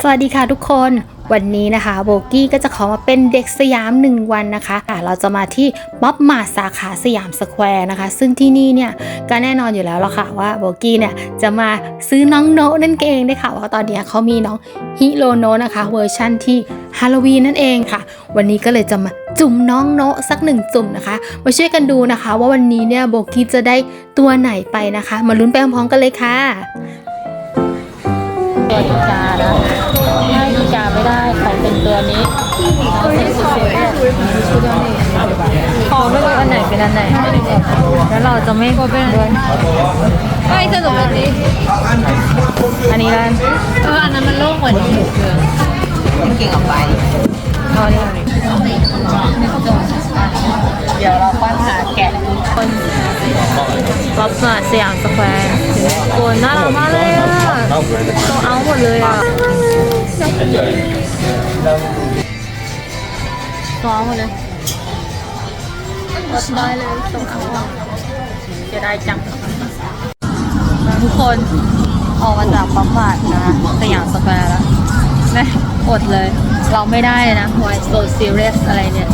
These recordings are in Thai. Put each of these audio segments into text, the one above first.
สวัสดีค่ะทุกคนวันนี้นะคะโบกี้ก็จะขอมาเป็นเด็กสยาม1วันนะคะอะเราจะมาที่ม็อบมาสาขาสยามสแควร์นะคะ ซึ่งที่นี่เนี่ยก็แน่นอนอยู่แล้วละค่ะว่าโบกี้เนี่ยจะมาซื้อน้องโนนั่นเองได้ค่ะว่าตอนนี้เขามีน้องฮิโรโนะนะคะเวอร์ชั่นที่ฮาโลวีนนั่นเองค่ะ วันนี้ก็เลยจะมาจุ่มน้องโนสักหนึ่งจุ่มนะคะ มาช่วยกันดูนะคะ ว่าวันนี้เนี่ยโบกี้จะได้ตัวไหนไปนะคะ มาลุ้นไปพร้อมๆกันเลยค่ะตัวอีกานะ ไม่ได้ขอเป็นตัวนี้เราใส่สุดเสียขอไม่รู้อันไหนเป็นอันไหน แล้วเราจะไม่ก็เป็นด้วยไม่สนุกแบบนี้อันนี้แล้วเอออันนั้นมันโล่งกว่านี้เก่งออกไปเอาเนี่ยเดี๋ยวเราปั้นหาแกะคนรับมาสยามสแควร์โอ้น่ารักมากเลยอะต้องเอาหมดเลยอะ ต้องเอาหมดเลยอดได้เลยต้องเอาจะได้จังทุกคนออกมาจากปั๊มบาทนะสยามสแควร์แล้วแม่อดเลย เราไม่ได้เลยนะ why so serious อะไรเนี่ย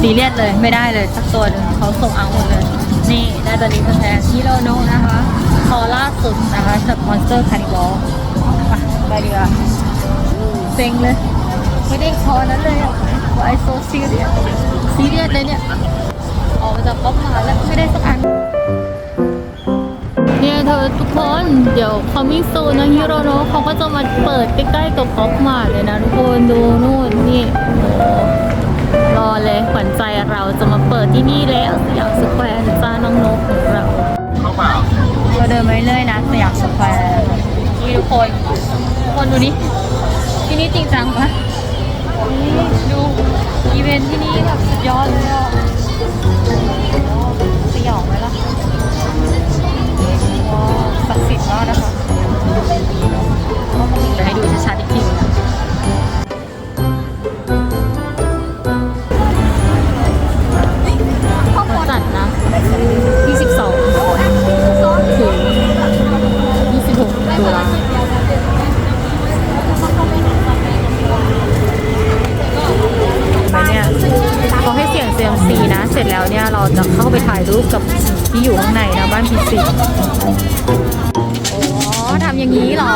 ซีเรียสเลยไม่ได้เลยสักตัวหนึ่งเขาส่งเอาหมดเลย นี่ได้ตัวนี้ตัวแทนฮิโรโนะนะคะคอล่าสุดนะคะจาก Monster Carnival ไปดีกว่า เซ็งเลย ไม่ได้คอนั้นเลยอะ why so serious ซีเรียสเลยเนี่ย ออกมาจากป๊อปมาแล้วไม่ได้สักอัน เนี่ยเธอทุกคน เดี๋ยว coming soon นะฮิโรโนะเขาก็จะมาเปิดใกล้ๆกับป๊อปมาเลยนะทุกคนดูนู่นนี่โอ้รอเลยขวัญใจเราจะมาเปิดที่นี่แล้วสยามสแควร์นะจ้าน้องนกของเราเราเดินไปเรื่อยนะสยามสแควร์นี่ทุกคน ทุกคนดูนี่ ที่นี่จริงจังปะดูอีเวนท์ที่นี่แบบสุดยอดเลยอะ แล้วเนี่ยเราจะเข้าไปถ่ายรูปกับที่อยู่ข้างในนะบ้านพีซีอ๋อทำอย่างนี้เหรอ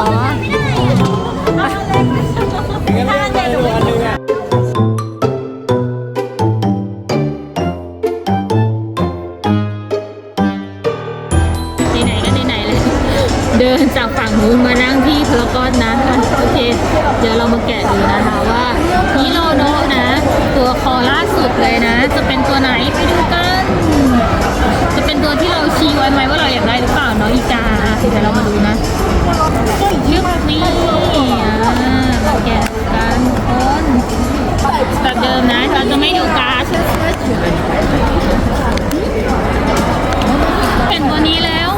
ไหนๆก็ไหนๆเลยเดินจากฝั่งนู้นมานั่งที่พารากอนนะอะโอเค เดี๋ยวเรามาแกะดูนะคะว่าฮิ จะไม่ดูการ์ดเห็นตัวนี้แล้ว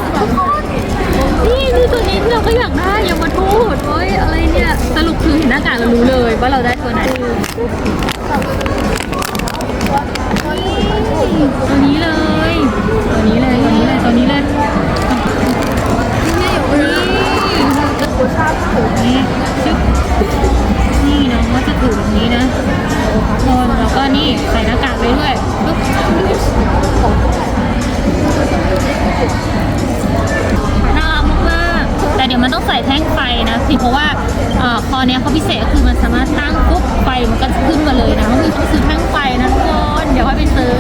นี่คือตัวนี้ที่เราก็อยากได้อย่ามาทูดโอ้ยอะไรเนี่ย สรุปคือเห็นหน้ากากเรารู้เลยว่าเราได้ตัวไหนตัวนี้เลย มันต้องใส่แท่งไฟนะสิเพราะว่าอคอเนี้ยเขาพิเศษคือมันสามารถตั้งปุ๊บไฟมันก็จะขึ้นมาเลยนะก็คือต้องซื้อแท่งไฟนะทุกคนเดี๋ยวค่อยไปซื้อ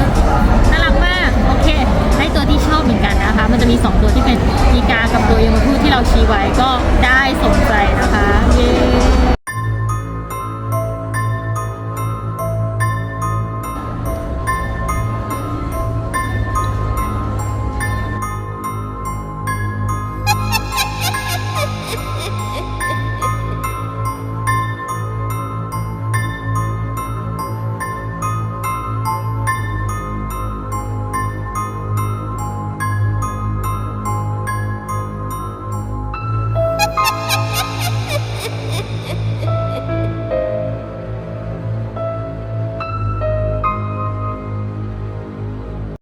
น่ารักมากโอเคได้ตัวที่ชอบเหมือนกันนะคะ มันจะมี 2 ตัวที่เป็นอีกากับตัวยมทูที่เราชี้ไว้ก็